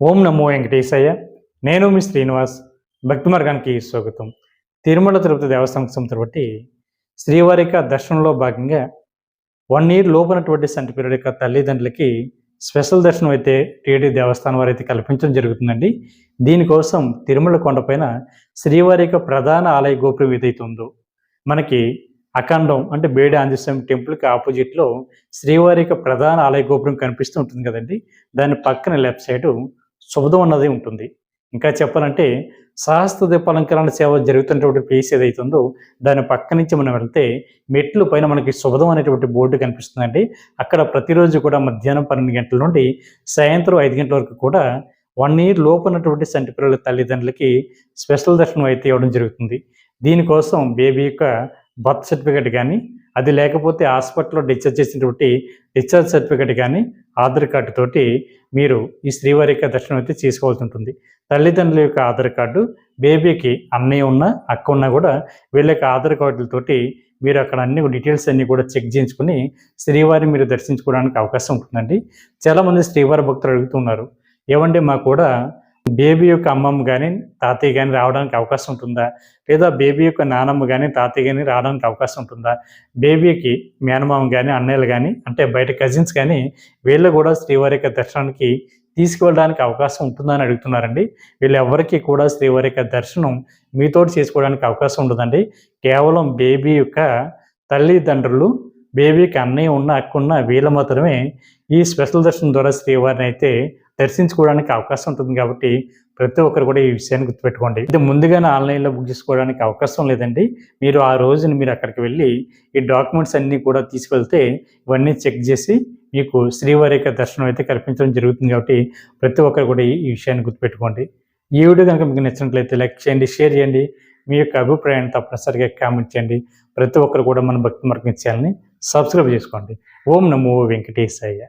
ఓం నమో వెంకటేశయ్య. నేను మీ శ్రీనివాస్. భక్తి మార్గానికి స్వాగతం. తిరుమల తిరుపతి దేవస్థానం సంస్థ బట్టి శ్రీవారిక దర్శనంలో భాగంగా వన్ ఇయర్ లోపునటువంటి సంటి పిల్లల యొక్క తల్లిదండ్రులకి స్పెషల్ దర్శనం అయితే టీడీ దేవస్థానం వారు అయితే కల్పించడం జరుగుతుందండి. దీనికోసం తిరుమల కొండపైన శ్రీవారి యొక్క ప్రధాన ఆలయ గోపురం ఏదైతే ఉందో మనకి అఖండం అంటే బేడి ఆంజనేయ టెంపుల్కి ఆపోజిట్లో శ్రీవారి యొక్క ప్రధాన ఆలయ గోపురం కనిపిస్తూ ఉంటుంది కదండి. దాని పక్కన లెఫ్ట్ సైడు శుభదం అన్నది ఉంటుంది. ఇంకా చెప్పాలంటే సహస్త దీపాలంకరణ సేవ జరుగుతున్నటువంటి ప్లేస్ ఏదైతే ఉందో దాని పక్క నుంచి మనం వెళ్తే మెట్లు పైన మనకి శుభదం అనేటువంటి బోర్డు కనిపిస్తుందండి. అక్కడ ప్రతిరోజు కూడా మధ్యాహ్నం పన్నెండు గంటల నుండి సాయంత్రం ఐదు గంటల వరకు కూడా వన్ ఇయర్ లోపు ఉన్నటువంటి సంటి పిల్లల తల్లిదండ్రులకి స్పెషల్ దర్శనం అయితే ఇవ్వడం జరుగుతుంది. దీనికోసం బేబీ యొక్క బర్త్ సర్టిఫికేట్ కానీ అది లేకపోతే హాస్పిటల్లో డిశ్చార్జ్ చేసినటువంటి డిశ్చార్జ్ సర్టిఫికేట్ కానీ ఆధార్ కార్డు తోటి మీరు ఈ శ్రీవారి యొక్క దర్శనం అయితే చేసుకోవాల్సి ఉంటుంది. తల్లిదండ్రుల యొక్క ఆధార్ కార్డు బేబీకి అన్నయ్య ఉన్న అక్క ఉన్నా కూడా వీళ్ళ యొక్క ఆధార్ కార్డులతోటి మీరు అక్కడ అన్ని డీటెయిల్స్ అన్నీ కూడా చెక్ చేయించుకుని శ్రీవారిని మీరు దర్శించుకోవడానికి అవకాశం ఉంటుందండి. చాలామంది శ్రీవారి భక్తులు అడుగుతున్నారు ఏమంటే మాకు కూడా బేబీ యొక్క అమ్మమ్మ కానీ తాతయ్య కానీ రావడానికి అవకాశం ఉంటుందా? లేదా బేబీ యొక్క నానమ్మ కానీ తాతయ్య కానీ రావడానికి అవకాశం ఉంటుందా? బేబీకి మేనమామ కానీ అన్నయ్యలు కానీ అంటే బయట కజిన్స్ కానీ వీళ్ళు కూడా శ్రీవారి యొక్క దర్శనానికి తీసుకువెళ్ళడానికి అవకాశం ఉంటుందా అని అడుగుతున్నారండి. వీళ్ళు ఎవరికి కూడా శ్రీవారి యొక్క దర్శనం మీతోటి చేసుకోవడానికి అవకాశం ఉండదండి. కేవలం బేబీ యొక్క తల్లిదండ్రులు బేబీకి అన్నయ్య ఉన్న అక్కున్న వీళ్ళ మాత్రమే ఈ స్పెషల్ దర్శనం ద్వారా శ్రీవారిని అయితే దర్శించుకోవడానికి అవకాశం ఉంటుంది కాబట్టి ప్రతి ఒక్కరు కూడా ఈ విషయాన్ని గుర్తుపెట్టుకోండి. ఇది ముందుగానే ఆన్లైన్లో బుక్ చేసుకోవడానికి అవకాశం లేదండి. మీరు ఆ రోజున మీరు అక్కడికి వెళ్ళి ఈ డాక్యుమెంట్స్ అన్నీ కూడా తీసుకెళ్తే ఇవన్నీ చెక్ చేసి మీకు శ్రీవారి యొక్క దర్శనం అయితే కల్పించడం జరుగుతుంది కాబట్టి ప్రతి ఒక్కరు కూడా ఈ ఈ విషయాన్ని గుర్తుపెట్టుకోండి. ఈ వీడియో కనుక మీకు నచ్చినట్లయితే లైక్ చేయండి షేర్ చేయండి. మీ యొక్క అభిప్రాయాన్ని తప్పనిసరిగా కామెంట్ చేయండి. ప్రతి ఒక్కరు కూడా మన భక్తి మార్గం చేయాలని సబ్స్క్రైబ్ చేసుకోండి. ఓం నమో వెంకటేశయ్య